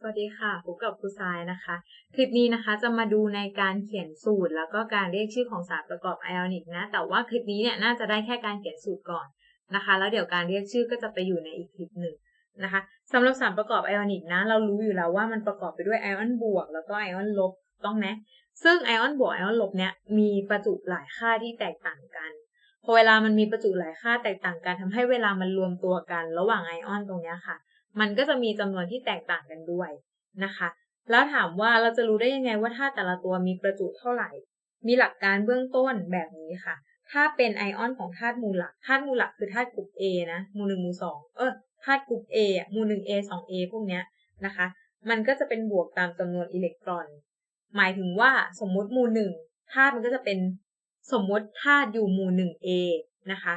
สวัสดีค่ะพบกับครูทรายนะคะ คลิปนี้นะคะจะมาดูในการเขียนสูตร แล้วก็การเรียกชื่อของสารประกอบไอออนิกนะ แต่ว่าคลิปนี้เนี่ยน่าจะได้แค่การเขียนสูตรก่อนนะคะ แล้วเดี๋ยวการเรียกชื่อก็จะไปอยู่ในอีกคลิปหนึ่งนะคะสำหรับสารประกอบไอออนิกนะ เรารู้อยู่แล้วว่ามันประกอบไปด้วยไอออนบวก แล้วก็ไอออนลบต้องไหมซึ่งไอออนบวกไอออนลบเนี่ยมีประจุหลายค่าที่แตกต่างกัน อเวลามันมีประจุหลายค่าแตกต่างกันทำให้เวลามันรวมตัวกัน ระหว่างไอออนตรงนี้ค่ะ มันก็จะมีจำนวนที่แตกต่างกันด้วยนะคะ แล้วถามว่าเราจะรู้ได้ยังไงว่าธาตุแต่ละตัวมีประจุเท่าไหร่ มีหลักการเบื้องต้นแบบนี้ค่ะ ถ้าเป็นไอออนของธาตุมูลหลัก ธาตุมูลหลักคือธาตุกลุ่ม A นะมูลหนึ่งมูลสองเออธาตุกลุ่ม A อะมูลหนึ่ง A สอง A พวกเนี้ยนะคะ มันก็จะเป็นบวกตามจำนวนอิเล็กตรอน หมายถึงว่าสมมุติมูลหนึ่งธาตุมันก็จะเป็น สมมติธาตุอยู่มูลหนึ่ง A นะคะ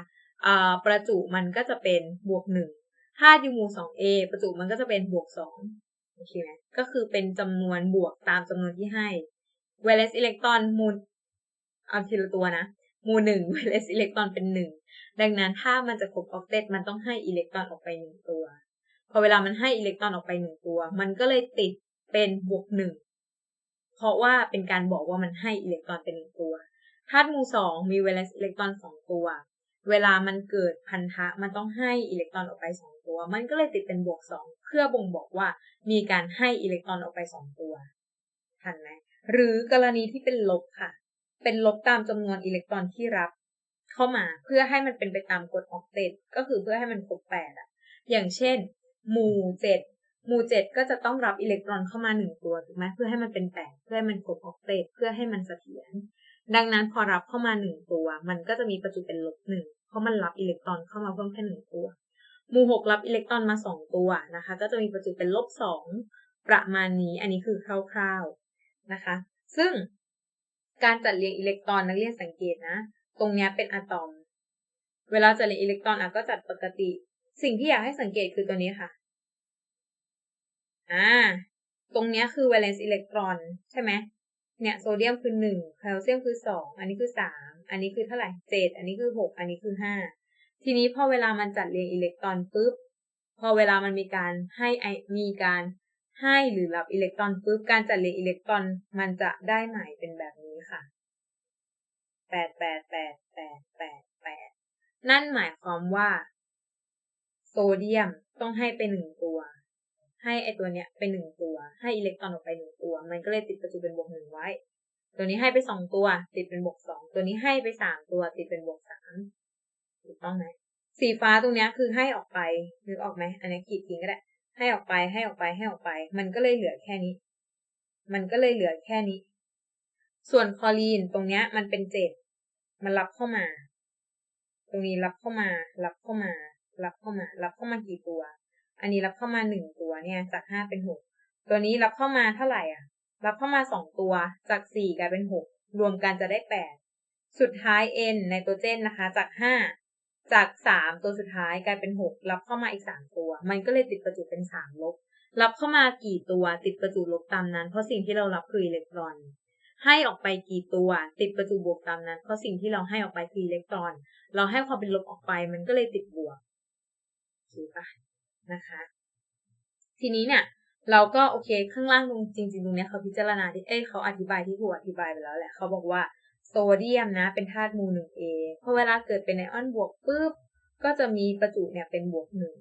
ประจุมันก็จะเป็นบวกหนึ่งธาตุอยู่มูลสอง A ประจุมันก็จะเป็นบวกสองโอเคไหมก็คือเป็นจำนวนบวกตามจำนวนที่ให้ valence อิเล็กตรอนมูลเอาทีละตัวนะมูลหนึ่ง valence อิเล็กตรอนเป็นหนึ่งดังนั้นถ้ามันจะครบออกเตตมันต้องให้อิเล็กตรอนออกไปหนึ่งตัว พอเวลามันให้อิเล็กตรอนออกไปหนึ่งตัว มันก็เลยติดเป็นบวกหนึ่งเพราะว่าเป็นการบอกว่ามันให้อิเล็กตรอนเป็นหนึ่งตัว ธาตุมูสองมี valence อิเล็กตรอนสองตัว เวลามันเกิดพันธะมันต้องให้อิเล็กตรอนออกไปสองตัว มันก็เลยติดเป็นบวกสองเพื่อบ่งบอกว่ามีการให้อิเล็กตรอนออกไปสองตัวทันไหมหรือกรณีที่เป็นลบค่ะ เป็นลบตามจำนวนอิเล็กตรอนที่รับ เข้ามาเพื่อให้มันเป็นไปตามกฎออกเตตก็คือเพื่อให้มันครบแปดอะอย่างเช่นหมู่เจ็ดหมู่เจ็ดก็จะต้องรับอิเล็กตรอนเข้ามาหนึ่งตัวถูกไหมเพื่อให้มันเป็นแปดเพื่อให้มันครบออกเตตเพื่อให้มันเสถียร ดังนั้นพอรับเข้ามาหนึ่งตัว มันก็จะมีประจุเป็นลบหนึ่งเพราะมันรับอิเล็กตรอนเข้ามาเพิ่มแค่หนึ่งตัว หมู่หกรับอิเล็กตรอนมาสองตัวนะคะ ก็จะมีประจุเป็นลบสองประมาณนี้ อันนี้คือคร่าวๆนะคะ ซึ่งการจัดเรียงอิเล็กตรอนนักเรียนสังเกตนะ ตรงนี้เป็นอะตอม เวลาจัดเรียงอิเล็กตรอนอะก็จัดปกติ สิ่งที่อยากให้สังเกตคือตัวนี้ค่ะ อ่า ตรงนี้คือ valence อิเล็กตรอน ใช่ไหม เนี่ยโซเดียมคือหนึ่งแคลเซียมคือสองอันนี้คือสามอันนี้คือเท่าไหร่เจ็ดอันนี้คือหกอันนี้คือห้าทีนี้พอเวลามันจัดเรียงอิเล็กตรอนปุ๊บพอเวลามันมีการให้มีการให้หรือรับอิเล็กตรอนปุ๊บการจัดเรียงอิเล็กตรอนมันจะได้หมายเป็นแบบนี้ค่ะแปดแปดแปดแปดแปดแปดนั่นหมายความว่า โซเดียมต้องให้ไปหนึ่งตัว ให้ไอตัวเนี้ยเป็นหนึ่งตัว ให้อิเล็กตรอนออกไปหนึ่งตัว มันก็เลยติดประจุเป็นบวกหนึ่งไว้ ตัวนี้ให้ไปสองตัว ติดเป็นบวกสองตัวนี้ให้ไปสามตัว ติดเป็นบวกสามถูกต้องไหมสีฟ้าตรงเนี้ยคือให้ออกไปนึกออกไหมอันนี้ขีดทิ้งก็ได้ให้ออกไปให้ออกไปให้ออกไป มันก็เลยเหลือแค่นี้ มันก็เลยเหลือแค่นี้ ส่วนคลอรีนตรงเนี้ย มันเป็นเจ็ดมันรับเข้ามา ตรงนี้รับเข้ามา รับเข้ามา รับเข้ามา รับเข้ามากี่ตัว อันนี้รับเข้ามาหนึ่งตัวเนี่ยจากห้าเป็นหกตัวนี้รับเข้ามาเท่าไหร่อะ รับเข้ามาสองตัวจากสี่กลายเป็นหกรวมกันจะได้แปดสุดท้าย N ในตัวเจนนะคะ จากห้าจากสามตัวสุดท้ายกลายเป็นหกรับเข้ามาอีกสามตัว มันก็เลยติดประจุเป็นสามลบรับเข้ามากี่ตัวติดประจุลบตามนั้น เพราะสิ่งที่เรารับคืออิเล็กตรอน ให้ออกไปกี่ตัวติดประจุบวกตามนั้น เพราะสิ่งที่เราให้ออกไปคืออิเล็กตรอน เราให้ความเป็นลบออกไปมันก็เลยติดบวกถูกปะ นะคะ ทีนี้เนี่ย เราก็โอเคข้างล่างตรงจริงๆตรงนี้เขาพิจารณาที่เอ้เขาอธิบายที่ถูอธิบายไปแล้วแหละเขาบอกว่าโซเดียมนะ เป็นธาตุมูหนึ่งเอพอเวลาเกิดเป็นไอออนบวกปุ๊บก็จะมีประจุเนี่ยเป็นบวกหนึ่ง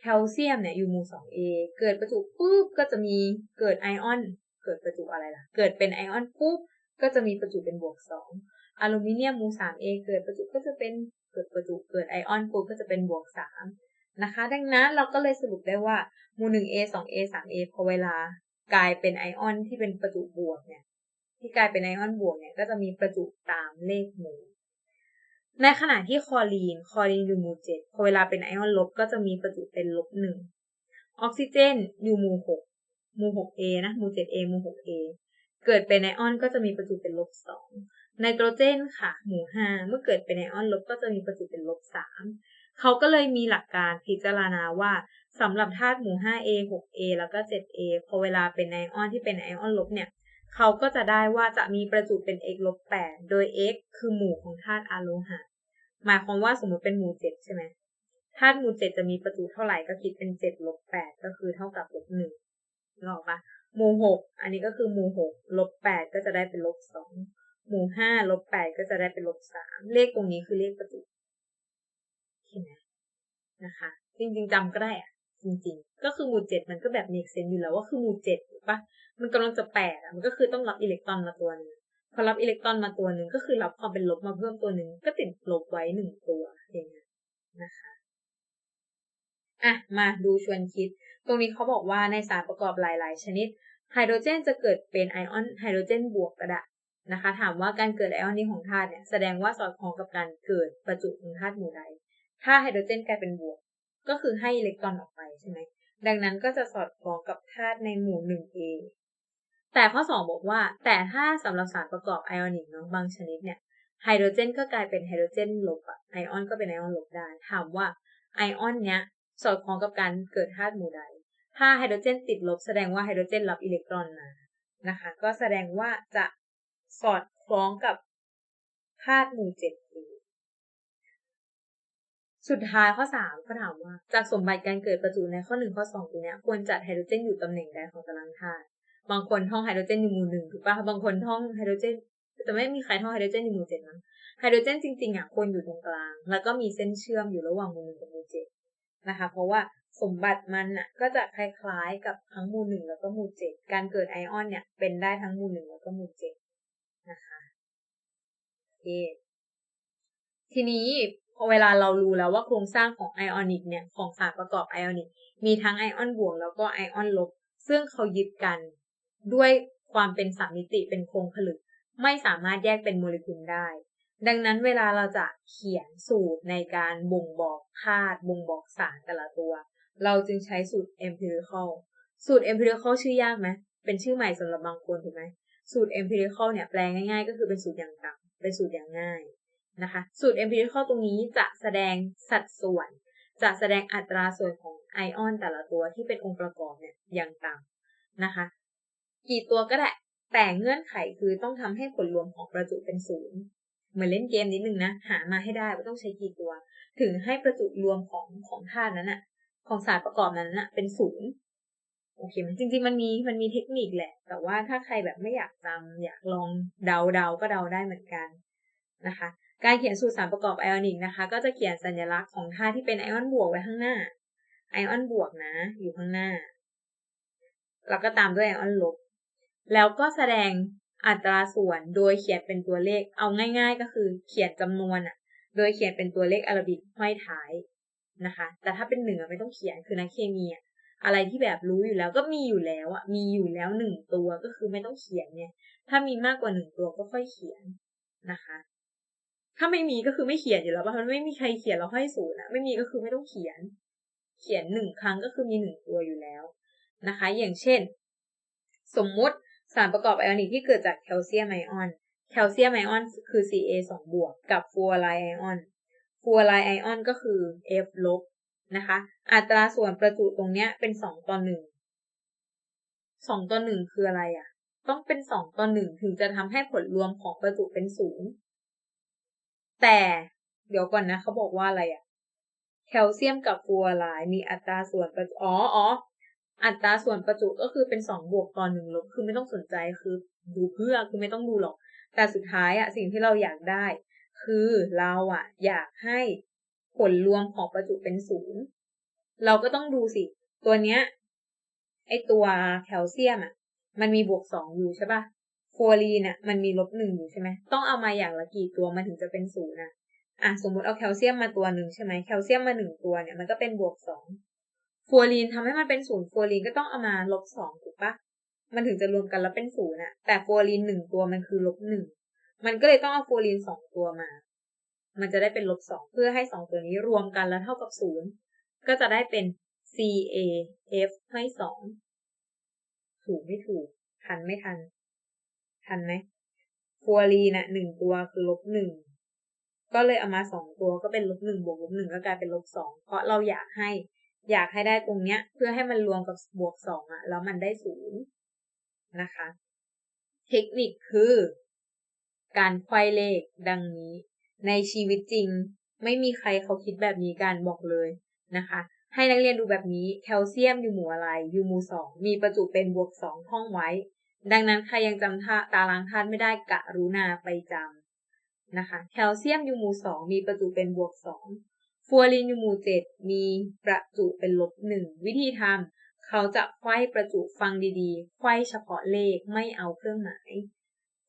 แคลเซียมเนี่ยอยู่มูสองเอเกิดประจุปุ๊บก็จะมีเกิดไอออน เกิดประจุอะไรล่ะ เกิดเป็นไอออนปุ๊บก็จะมีประจุเป็นบวกสองอลูมิเนียมมูสามเอเกิดประจุก็จะเป็นเกิดประจุเกิดไอออนปุ๊บก็จะเป็นบวกสาม นะคะ ดังนั้นเราก็เลยสรุปได้ว่ามูหนึ่งเอสองเอสามเอพอเวลากลายเป็นไอออนที่เป็นประจุบวกเนี่ยที่กลายเป็นไอออนบวกเนี่ยก็จะมีประจุตามเลขมูในขณะที่คลอรีนคลอรีนอยู่หมู่เจ็ดพอเวลาเป็นไอออนลบก็จะมีประจุเป็นลบหนึ่งออกซิเจนอยู่หมู่หกหมู่หกเอนะหมู่เจ็ดเอหมู่หกเอเกิดเป็นไอออนก็จะมีประจุเป็นลบสองไนโตรเจนค่ะ หมู่ห้าเมื่อเกิดเป็นไอออนลบก็จะมีประจุเป็นลบสาม เขาก็เลยมีหลักการพิจารณาว่าสำหรับธาตุหมู่ 5A 6A แล้วก็ 7A พอเวลาเป็นไอออนที่เป็นไอออนลบเนี่ยเขาก็จะได้ว่าจะมีประจุเป็น x ลบ8โดย x คือหมู่ของธาตุอะโลหะ หมายความว่าสมมติเป็นหมู่ 7 ใช่ไหมธาตุหมู่ 7 จะมีประจุเท่าไหร่ก็คิดเป็น 7 ลบ 8 ก็คือเท่ากับลบ1นึกออกปะหมู่หกอันนี้ก็คือหมู่หกลบแปดก็จะได้เป็นลบสองหมู่ห้าลบแปดก็จะได้เป็นลบสามเลขตรงนี้คือเลขประจุ ห็นไหมนะคะ จริง ๆจำก็ได้อะจริง ๆ ก็คือหมู่เจ็ดมันก็แบบมีเซนอยู่แล้วว่าคือหมู่เจ็ดถูกปะมันกำลังจะแปดอะมันก็คือต้องรับอิเล็กตรอนมาตัวหนึงพอรับอิเล็กตรอนมาตัวหนึ่งก็คือรับความเป็นลบมาเพิ่มตัวหนึ่งก็ติดลบไว้หนึ่งตัวอย่างเงี้นะคะอะมาดูชวนคิด ตรงนี้เขาบอกว่าในสารประกอบหลาย ๆ ชนิดไฮโดรเจนจะเกิดเป็นไอออนไฮโดรเจนบวกก็ได้นะคะ ถามว่าการเกิดไอออนนี้ของธาตุเนี่ยแสดงว่าสอดคล้องกับการเกิดประจุของธาตุหมู่ใด ถ้าไฮโดรเจนกลายเป็นบวก ก็คือให้อิเล็กตรอนออกไปใช่ไหม ดังนั้นก็จะสอดคล้องกับธาตุในหมู่ 1A แต่ข้อ 2 บอกว่า แต่ถ้าสำหรับสารประกอบไอออนิกเนาะบางชนิดเนี่ยไฮโดรเจนก็กลายเป็นไฮโดรเจนลบอะไอออนก็เป็นไอออนลบได้ ถามว่าไอออนเนี้ยสอดคล้องกับการเกิดธาตุหมู่ใด ถ้าไฮโดรเจนติดลบแสดงว่าไฮโดรเจนรับอิเล็กตรอนมา นะคะ ก็แสดงว่าจะสอดคล้องกับธาตุหมู่เจ็ด สุดท้ายข้อสามก็ถามว่า จากสมบัติการเกิดประจุในข้อหนึ่งข้อสองตัวเนี้ยควรจัดไฮโดรเจนอยู่ตำแหน่งใดของตารางธาตุบางคนท่องไฮโดรเจนอยู่หมู่หนึ่งถูกปะบางคนท่องไฮโดรเจนแต่ไม่มีใครท่องไฮโดรเจนอยู่หมู่เจ็ดมั้งไฮโดรเจนจริงๆอะควรอยู่ตรงกลาง แล้วก็มีเส้นเชื่อมอยู่ระหว่างหมู่หนึ่งกับหมู่เจ็ดนะคะ เพราะว่าสมบัติมันอะก็จะคล้ายๆกับทั้งหมู่หนึ่งแล้วก็หมู่เจ็ดการเกิดไอออนเนี่ยเป็นได้ทั้งหมู่หนึ่งแล้วก็หมู่เจ็ดนะคะโอเคทีนี้ พอเวลาเรารู้แล้วว่าโครงสร้างของไอออนิกเนี่ยของสารประกอบไอออนิกมีทั้งไอออนบวกแล้วก็ไอออนลบ ซึ่งเขายึดกันด้วยความเป็นสามมิติเป็นโครงผลึก ไม่สามารถแยกเป็นโมเลกุลได้ ดังนั้นเวลาเราจะเขียนสูตรในการบ่งบอกธาตุบ่งบอกสารแต่ละตัว เราจึงใช้สูตร empirical สูตร empirical ชื่อยากไหมเป็นชื่อใหม่สำหรับบางคนถูกไหมสูตร empirical เนี่ยแปลง่ายๆ ก็คือเป็นสูตรอย่างต่ำเป็นสูตรอย่างง่าย นะคะ สูตร empirical ตรงนี้จะแสดงสัดส่วน จะแสดงอัตราส่วนของไอออนแต่ละตัวที่เป็นองค์ประกอบเนี่ยอย่างต่ำนะคะ กี่ตัวก็ได้ แต่เงื่อนไขคือต้องทำให้ผลรวมของประจุเป็นศูนย์เหมือนเล่นเกมนิดนึงนะ หามาให้ได้ว่าต้องใช้กี่ตัว ถึงให้ประจุรวมของของธาตุนั้นอะของสารประกอบนั้นอะเป็นศูนย์โอเคไหมจริงๆมันมีมันมีเทคนิคแหละ แต่ว่าถ้าใครแบบไม่อยากจำอยากลองเดาเดาก็เดาได้เหมือนกันนะคะ การเขียนสูตรสารประกอบไอออนิกนะคะ ก็จะเขียนสัญลักษณ์ของธาตุที่เป็นไอออนบวกไว้ข้างหน้า ไอออนบวกนะ อยู่ข้างหน้า แล้วก็ตามด้วยไอออนลบ แล้วก็แสดงอัตราส่วนโดยเขียนเป็นตัวเลข เอาง่าย ๆ ก็คือเขียนจำนวนอะโดยเขียนเป็นตัวเลขอารบิกห้อยท้ายนะคะ แต่ถ้าเป็นหนึ่งอไม่ต้องเขียนคือนักเคมีอะอะไรที่แบบรู้อยู่แล้วก็มีอยู่แล้วอะมีอยู่แล้วหนึ่งตัวก็คือไม่ต้องเขียนเนี่ย ถ้ามีมากกว่าหนึ่งตัวก็ค่อยเขียนนะคะ ถ้าไม่มีก็คือไม่เขียนอยู่แล้วป่ะมันไม่มีใครเขียนแล้วห้ศูนย์อะไม่มีก็คือไม่ต้องเขียน เขียนหนึ่งครั้งก็คือมีหนึ่งตัวอยู่แล้วนะคะ อย่างเช่น สมมุติสารประกอบไอออนิกที่เกิดจากแคลเซียมไอออน แคลเซียมไอออนคือ Ca 2บวกกับฟลูออไรไอออนฟลูออไรไอออนก็คือ F ลบนะคะ อัตราส่วนประจุตรงเนี้ยเป็นสองต่อหนึ่งสองต่อหนึ่งคืออะไรอะ่ะ ต้องเป็นสองต่อหนึ่งถึงจะทำให้ผลรวมของประจุเป็นศูนย์ แต่เดี๋ยวก่อนนะเขาบอกว่าอะไรอะ่ะแคลเซียมกับฟลูออไรด์มีอัตราส่วนประจุอ๋ออ๋ออัตราส่วนประจุก็คือเป็นสองบวกต่อหนึ่งลบคือไม่ต้องสนใจคือดูเพื่อคือไม่ต้องดูหรอก แต่สุดท้ายอะสิ่งที่เราอยากได้ คือเราอะอยากให้ผลรวมของประจุเป็นศูนย์เราก็ต้องดูสิ ตัวเนี้ยไอตัวแคลเซียมอะมันมีบวกสองอยู่ใช่ปะฟ ลูออรีนอะมันมีลบหนึ่งอยู่ใช่ไหมต้องเอามาอย่างละกี่ตัวมันถึงจะเป็นศูนย์อะอะสมมติเอาแคลเซียมมาตัวหนึ่งใช่ไหมแคลเซียมมาหนึ่งตัวเนี่ยมันก็เป็นบวกสองฟลูออรีนทำให้มันเป็นศูนย์ฟลูออรีนก็ต้องเอามาลบสองถูกปะมันถึงจะรวมกันแล้วเป็นศูนย์อะแต่ฟลูออรีนหนึ่งตัวมันคือลบหนึ่งมันก็เลยต้องเอาฟลูออรีนสองตัวมา มันจะได้เป็นลบสองเพื่อให้สองตัวนี้รวมกันแล้วเท่ากับศูนย์ก็จะได้เป็น CaF ให้สองถูกไม่ถูกทันไม่ทัน ทันไหมฟลูออรีนอะหนึ่งตัวคือลบหนึ่งก็เลยเอามาสองตัวก็เป็นลบหนึ่งบวกลบหนึ่งก็กลายเป็นลบสองเพราะเราอยากให้อยากให้ได้ตรงเนี้ย เพื่อให้มันรวมกับบวกสองอะแล้วมันได้ศูนย์นะคะ เทคนิคคือ การไขว้เลขดังนี้ ในชีวิตจริง ไม่มีใครเขาคิดแบบนี้การบอกเลยนะคะ ให้นักเรียนดูแบบนี้แคลเซียมอยู่หมู่อะไรอยู่หมู่สองมีประจุเป็นบวกสองท่องไว้ ดังนั้นใครยังจำตารางธาตุไม่ได้กะรุณาไปจำนะคะ แคลเซียมยูมูสองมีประจุเป็นบวกสองฟัวรินยูมูเจ็ดมีประจุเป็นลบหนึ่งวิธีทำเขาจะไขว้ประจุฟังดีๆ ไขว้เฉพาะเลขไม่เอาเครื่องหมาย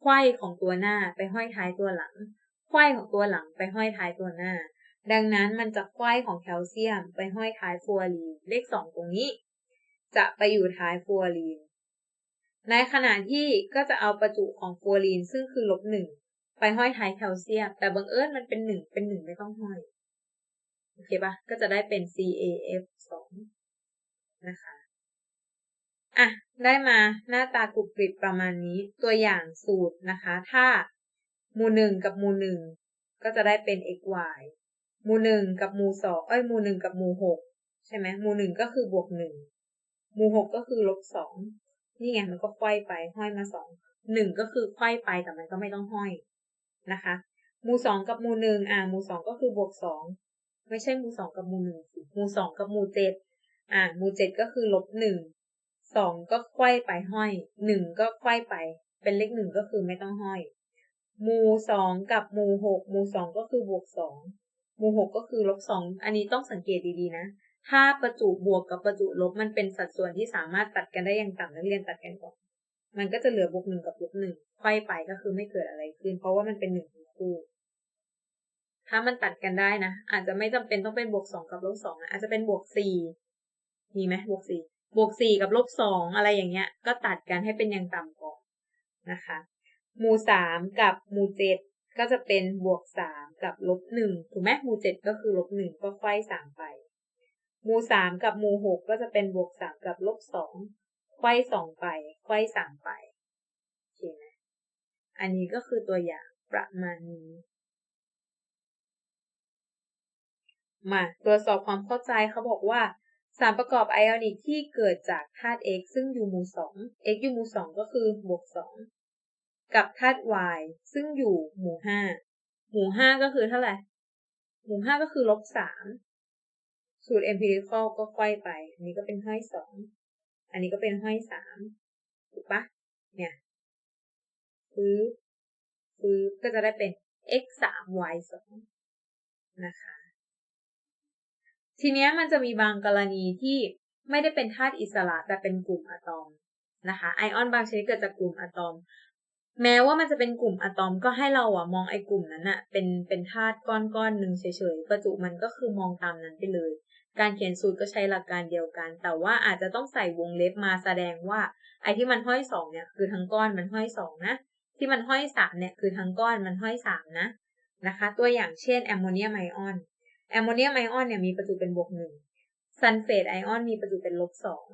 ไขว้ของตัวหน้าไปห้อยท้ายตัวหลัง ไขว้ของตัวหลังไปห้อยท้ายตัวหน้า ดังนั้นมันจะไขว้ของแคลเซียมไปห้อยท้ายฟัวรีนเลขสองตรงนี้ จะไปอยู่ท้ายฟัวรีน ในขณะที่ก็จะเอาประจุของฟัวรีนซึ่งคือลบหนึ่งไปห้อยท้ายแคลเซียม แต่บังเอิญมันเป็นหนึ่งเป็นหนึ่งไม่ต้องห้อย โอเคปะก็จะได้เป็น CAF สองนะคะ อะ ได้มาหน้าตากรุบกริบประมาณนี้ ตัวอย่างสูตรนะคะ ถ้ามูหนึ่งกับมูหนึ่งก็จะได้เป็น xy มูหนึ่งกับมูสองเอ้ยมูหนึ่งกับมูหกใช่ไหมมูหนึ่งก็คือบวกหนึ่งมูหกก็คือลบสอง นี่ไงมันก็ควยไปห้อยมาสองหนึ่งก็คือควยไปแต่มันก็ไม่ต้องห้อยนะคะ มูสองกับมูหนึ่งอ่ามูสองก็คือบวกสองไม่ใช่มูสองกับมูหนึ่งสิมูสองกับมูเจ็ดอ่ามูเจ็ดก็คือลบหนึ่งสองก็ควยไปห้อยหนึ่งก็ควยไป เป็นเลขหนึ่งก็คือไม่ต้องห้อย มูสองกับมูหกมูสองก็คือบวกสองมูหกก็คือลบสองอันนี้ต้องสังเกตดีๆนะ ถ้าประจุบวกกับประจุลบมันเป็นสัดส่วนที่สามารถตัดกันได้อย่างต่ำนักเรียนตัดกันก่อนมันก็จะเหลือบวกหนึ่งกับลบหนึ่งค่อยไปก็คือไม่เกิดอะไรขึ้น เพราะว่ามันเป็นหนึ่งทั้งคู่ ถ้ามันตัดกันได้นะ อาจจะไม่จำเป็นต้องเป็นบวกสองกับลบสองนะอาจจะเป็นบวกสี่มีไหมบวกสี่บวกสี่กับลบสองอะไรอย่างเงี้ย ก็ตัดกันให้เป็นอย่างต่ำก่อนนะคะ หมู่สามกับหมู่เจ็ดก็จะเป็นบวกสามกับลบหนึ่งถูกไหมหมู่เจ็ดก็คือลบหนึ่งก็ไขว้สามไป มูสามกับมูหกก็จะเป็นบวกสามกับลบสองไขว้สองไปไขว้สามไปโอเคไหมอันนี้ก็คือตัวอย่างประมาณนี้ มาตรวจสอบความเข้าใจเขาบอกว่าสารประกอบไอออนิกที่เกิดจากธาตุ x ซึ่งอยู่หมู่สอง x อยู่หมู่สองก็คือบวกสองกับธาตุ y ซึ่งอยู่หมู่ห้าหมู่ห้าก็คือเท่าไหร่ หมู่ห้าก็คือลบสาม สูตร empirical ก็ค่อยไป อันนี้ก็เป็นห้อยสอง อันนี้ก็เป็นห้อยสามถูกปะเนี่ยฟื้ฟื้ก็จะได้เป็น x สาม y สองนะคะ ทีนี้มันจะมีบางกรณีที่ไม่ได้เป็นธาตุอิสระแต่เป็นกลุ่มอะตอมนะคะ ไอออนบางชนิดเกิดจากกลุ่มอะตอม แม้ว่ามันจะเป็นกลุ่มอะตอมก็ให้เราอะมองไอกลุ่มนั้นอะเป็นเป็นธาตุก้อนก้อนหนึ่งเฉยๆ ประจุมันก็คือมองตามนั้นไปเลย การเขียนสูตรก็ใช้หลักการเดียวกัน แต่ว่าอาจจะต้องใส่วงเล็บมาแสดงว่า ไอ้ที่มันห้อยสองเนี่ยคือทั้งก้อนมันห้อยสองนะ ที่มันห้อยสามเนี่ยคือทั้งก้อนมันห้อยสามนะนะคะ ตัวอย่างเช่นแอมโมเนียมไอออนแอมโมเนียมไอออนเนี่ยมีประจุเป็นบวกหนึ่งซัลเฟตไอออนมีประจุเป็นลบสอง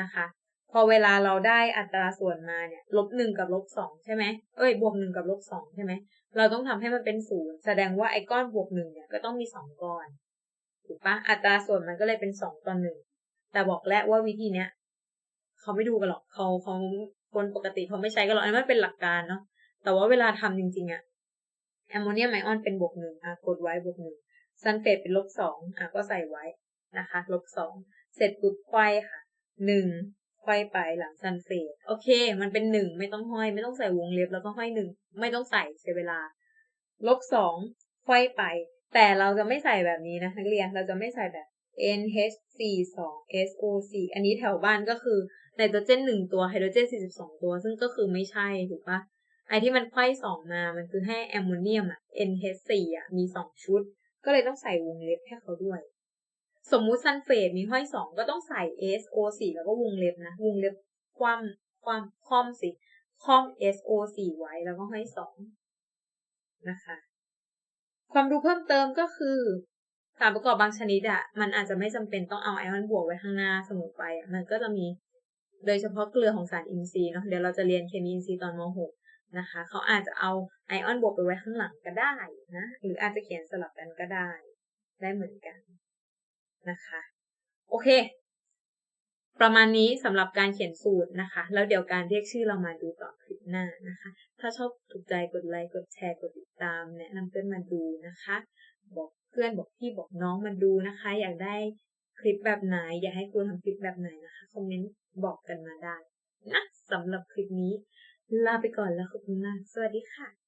นะคะ พอเวลาเราได้อัตราส่วนมาเนี่ยลบหนึ่งกับลบสองใช่ไหมเอ้ยบวกหนึ่งกับลบสองใช่ไหมเราต้องทำให้มันเป็นศูนย์แสดงว่าไอ้ก้อนบวกหนึ่งเนี่ยก็ต้องมีสองก้อน ถูกปะอัตราส่วนมันก็เลยเป็นสองต่อหนึ่งแต่บอกแล้วว่าวิธีเนี้ยเขาไม่ดูกันหรอกเขาเขาคนปกติเขาไม่ใช้กันหรอกอันนั้นมันเป็นหลักการเนาะแต่ว่าเวลาทำจริงๆอะแอมโมเนียมไอออนเป็นบวกหนึ่งอะกดไว้บวกหนึ่งซัลเฟตเป็นลบสองอะก็ใส่ไว้นะคะลบสองเสร็จปุ๊บไขว้ค่ะหนึ่งค่อยไปหลังซันเฟดโอเค มันเป็นหนึ่งไม่ต้องห้อย ไม่ต้องใส่วงเล็บแล้วก็ห้อยหนึ่งไม่ต้องใส่เสียเวลาลบสองค่อยไป แต่เราจะไม่ใส่แบบนี้นะนักเรียนเราจะไม่ใส่แบบ NH4 2 SO4 อันนี้แถวบ้านก็คือไนโตรเจนหนึ่งตัวไฮโดรเจน42ตัว ซึ่งก็คือไม่ใช่ถูกปะไอที่มันไขว้สองมา มันคือให้แอมโมเนียมอะ NH4 อะมีสองชุด ก็เลยต้องใส่วงเล็บให้เขาด้วย สมมุติซัลเฟตมีห้อยสองก็ต้องใส่ SO 4 แล้วก็วงเล็บนะ วงเล็บความความคอมสิคอม SO 4 ไว้แล้วก็ห้อยสองนะคะ ความรู้เพิ่มเติมก็คือ สารประกอบบางชนิดอะมันอาจจะไม่จำเป็นต้องเอาไอออนบวกไว้ข้างหน้าเสมอไปมันก็จะมีโดยเฉพาะเกลือของสารอินทรีย์เนาะเดี๋ยวเราจะเรียนเคมีอินทรีย์ตอนม .6 นะคะ เขาอาจจะเอาไอออนบวกไปไว้ข้างหลังก็ได้นะ หรืออาจจะเขียนสลับกันก็ได้ ได้เหมือนกันนะคะ โอเค ประมาณนี้สำหรับการเขียนสูตรนะคะ แล้วเดี๋ยวการเรียกชื่อเรามาดูต่อคลิปหน้านะคะ ถ้าชอบถูกใจกดไลค์กดแชร์กดติดตาม แนะนำเพื่อนมาดูนะคะ บอกเพื่อนบอกพี่บอกน้องมาดูนะคะ อยากได้คลิปแบบไหน อยากให้ครูทำคลิปแบบไหนนะคะคอมเมนต์บอกกันมาได้นะสำหรับคลิปนี้ ลาไปก่อนแล้วขอบคุณมากสวัสดีค่ะ